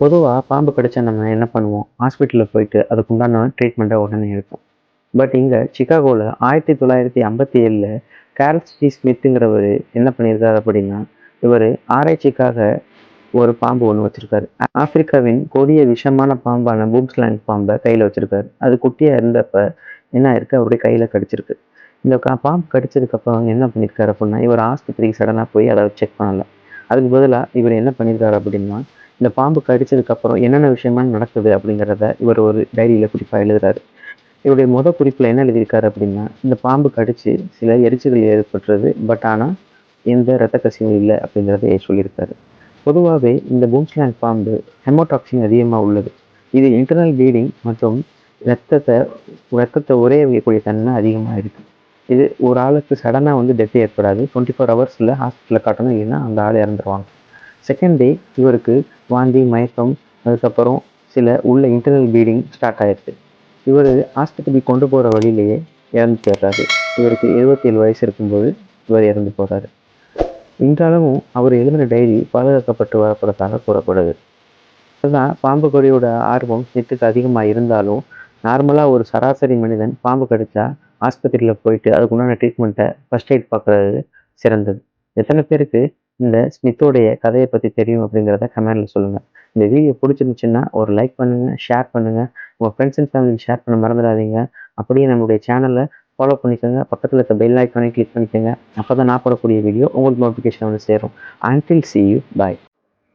பொதுவாக பாம்பு கடிச்சா நம்ம என்ன பண்ணுவோம்? ஹாஸ்பிட்டலில் போயிட்டு அதுக்குண்டான ட்ரீட்மெண்ட்டை உடனே எடுப்போம். பட் இங்கே சிகாகோவில் ஆயிரத்தி தொள்ளாயிரத்தி ஐம்பத்தி ஏழில் கேரல் சி ஸ்மித்துங்கிறவர் என்ன பண்ணியிருக்காரு அப்படின்னா இவர் ஆராய்ச்சிக்காக ஒரு பாம்பு ஒன்று வச்சுருக்காரு. ஆப்பிரிக்காவின் கொடிய விஷமான பாம்பான பூம்ஸ்லாங் பாம்பை கையில் வச்சுருக்காரு. அது குட்டியாக இருந்தப்ப என்ன ஆயிருக்கு? அவருடைய கையில் கடிச்சிருக்கு. இந்த கா பாம்பு கடிச்சதுக்கப்புறம் என்ன பண்ணியிருக்காரு அப்படின்னா இவர் ஆஸ்பத்திரிக்கு சடனாக போய் அதை செக் பண்ணலை அதுக்கு பதிலாக இவர் என்ன பண்ணியிருக்காரு அப்படின்னா இந்த பாம்பு கடிச்சதுக்கப்புறம் என்னென்ன விஷயங்கள் நடக்குது அப்படிங்கிறத இவர் ஒரு டைரியில் குறிப்பாக எழுதுறாரு. இவருடைய முத குறிப்பில் என்ன எழுதியிருக்காரு அப்படின்னா இந்த பாம்பு கடிச்சு சில எரிச்சல்கள் ஏற்பட்டுறது பட் ஆனால் எந்த இரத்த கசிவும் இல்லை அப்படிங்கிறத சொல்லியிருக்காரு. பொதுவாகவே இந்த பூம்ஸ்லாண்ட் பாம்பு ஹெமோடாக்சின் அதிகமாக உள்ளது. இது இன்டர்னல் ப்ளீடிங் மற்றும் ரத்தத்தை ரத்தத்தை உரைய வைக்கக்கூடிய தன்மை அதிகமாக இருக்குது இது ஒரு ஆளுக்கு சடனாக வந்து டெத் ஏற்படாது. டுவெண்ட்டி ஃபோர் ஹவர்ஸில் ஹாஸ்பிட்டலில் காட்டணும் இல்லைன்னா அந்த ஆள் இறந்துருவாங்க. செகண்ட் டே இவருக்கு வாந்தி மயக்கம் அதுக்கப்புறம் சில உள்ள இன்டர்னல் ப்ளீடிங் ஸ்டார்ட் ஆயிடுச்சு இவர் ஹாஸ்பிட்டலுக்கு கொண்டு போகிற வழியிலேயே இறந்து போயிடுறாரு. இவருக்கு எழுபத்தி ஏழு வயசு இருக்கும்போது இவர் இறந்து போகிறாரு இன்றளவும் அவர் எழுதின டைரி பாதுகாக்கப்பட்டு வரப்படுறதாக கூறப்படுது. அதுதான் பாம்பு கொடியோட ஆர்வம் நித்துக்கு அதிகமாக இருந்தாலும் நார்மலாக ஒரு சராசரி மனிதன் பாம்பு கடிச்சா ஆஸ்பத்திரியில் போயிட்டு அதுக்கு உண்டான ட்ரீட்மெண்ட்டை ஃபஸ்ட் எய்ட் பார்க்குறது சிறந்தது. எத்தனை பேருக்கு இந்த ஸ்மித்தோடைய கதையை பற்றி தெரியும் அப்படிங்கிறத கமெண்டில் சொல்லுங்கள் இந்த வீடியோ பிடிச்சிருந்துச்சுன்னா ஒரு லைக் பண்ணுங்கள் ஷேர் பண்ணுங்கள் உங்கள் ஃப்ரெண்ட்ஸ் அண்ட் ஃபேமிலி ஷேர் பண்ண மறந்துடாதீங்க. அப்படியே நம்மளுடைய சேனலை ஃபாலோ பண்ணிக்கோங்க. பக்கத்தில் இருக்க பெல் ஐக்கானே கிளிக் பண்ணிக்கோங்க. அப்போ தான் நான் போடக்கூடிய வீடியோ உங்களுக்கு நோட்டிஃபிகேஷன் வந்து சேரும். Until C you bye